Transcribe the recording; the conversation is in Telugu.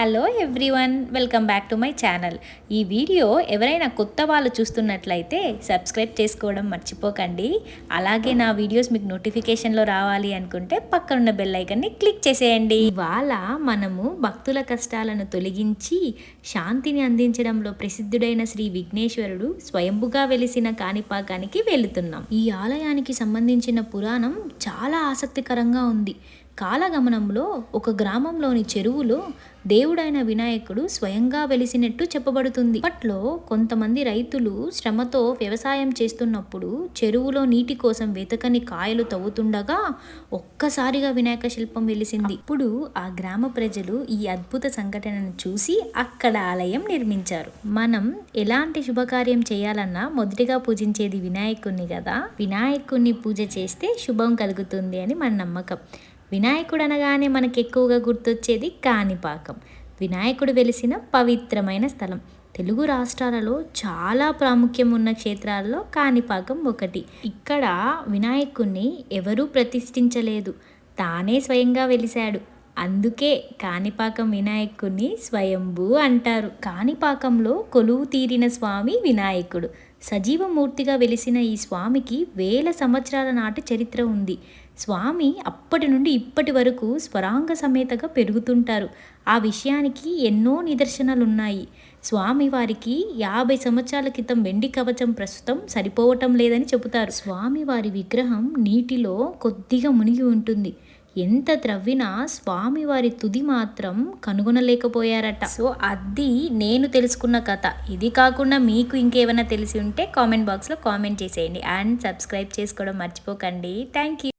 Hello everyone welcome back to my channel ఈ వీడియో ఎవరైనా కొత్త వాళ్ళు చూస్తున్నట్లయితే సబ్స్క్రైబ్ చేసుకోవడం మర్చిపోకండి. అలాగే నా వీడియోస్ మీకు నోటిఫికేషన్లో రావాలి అనుకుంటే పక్కనున్న బెల్ ఐకన్ని క్లిక్ చేసేయండి. ఇవాళ మనము భక్తుల కష్టాలను తొలగించి శాంతిని అందించడంలో ప్రసిద్ధుడైన శ్రీ విఘ్నేశ్వరుడు స్వయంభుగా వెలిసిన కాణిపాకానికి వెళుతున్నాం. ఈ ఆలయానికి సంబంధించిన పురాణం చాలా ఆసక్తికరంగా ఉంది. కాలగమనంలో ఒక గ్రామంలోని చెరువులో దేవుడైన వినాయకుడు స్వయంగా వెలిసినట్టు చెప్పబడుతుంది. అప్పట్లో కొంతమంది రైతులు శ్రమతో వ్యవసాయం చేస్తున్నప్పుడు చెరువులో నీటి కోసం వెతకని కాయలు తవ్వుతుండగా ఒక్కసారిగా వినాయక శిల్పం వెలిసింది. ఇప్పుడు ఆ గ్రామ ప్రజలు ఈ అద్భుత సంఘటనను చూసి అక్కడ ఆలయం నిర్మించారు. మనం ఎలాంటి శుభకార్యం చేయాలన్నా మొదటిగా పూజించేది వినాయకుణ్ణి కదా. వినాయకుణ్ణి పూజ చేస్తే శుభం కలుగుతుంది అని మన నమ్మకం. వినాయకుడు అనగానే మనకు ఎక్కువగా గుర్తొచ్చేది కాణిపాకం. వినాయకుడు వెలిసిన పవిత్రమైన స్థలం. తెలుగు రాష్ట్రాలలో చాలా ప్రాముఖ్యం ఉన్న క్షేత్రాల్లో కాణిపాకం ఒకటి. ఇక్కడ వినాయకుణ్ణి ఎవరూ ప్రతిష్ఠించలేదు. తానే స్వయంగా వెలిశాడు. అందుకే కాణిపాకం వినాయకుణ్ణి స్వయంభూ అంటారు. కాణిపాకంలో కొలువు తీరిన స్వామి వినాయకుడు. సజీవమూర్తిగా వెలిసిన ఈ స్వామికి వేల సంవత్సరాల నాటి చరిత్ర ఉంది. స్వామి అప్పటి నుండి ఇప్పటి వరకు స్వరాంగ సమేతగా పెరుగుతుంటారు. ఆ విషయానికి ఎన్నో నిదర్శనాలున్నాయి. స్వామి వారికి యాభై సంవత్సరాల క్రితం వెండి కవచం ప్రస్తుతం సరిపోవటం లేదని చెబుతారు. స్వామి వారి విగ్రహం నీటిలో కొద్దిగా మునిగి ఉంటుంది. ఎంత త్రవ్వినా స్వామివారి తుది మాత్రం కనుగొనలేకపోయారట. సో అది నేను తెలుసుకున్న కథ. ఇది కాకుండా మీకు ఇంకేమైనా తెలిసి ఉంటే కామెంట్ బాక్స్లో కామెంట్ చేసేయండి. అండ్ సబ్స్క్రైబ్ చేసుకోవడం మర్చిపోకండి. Thank you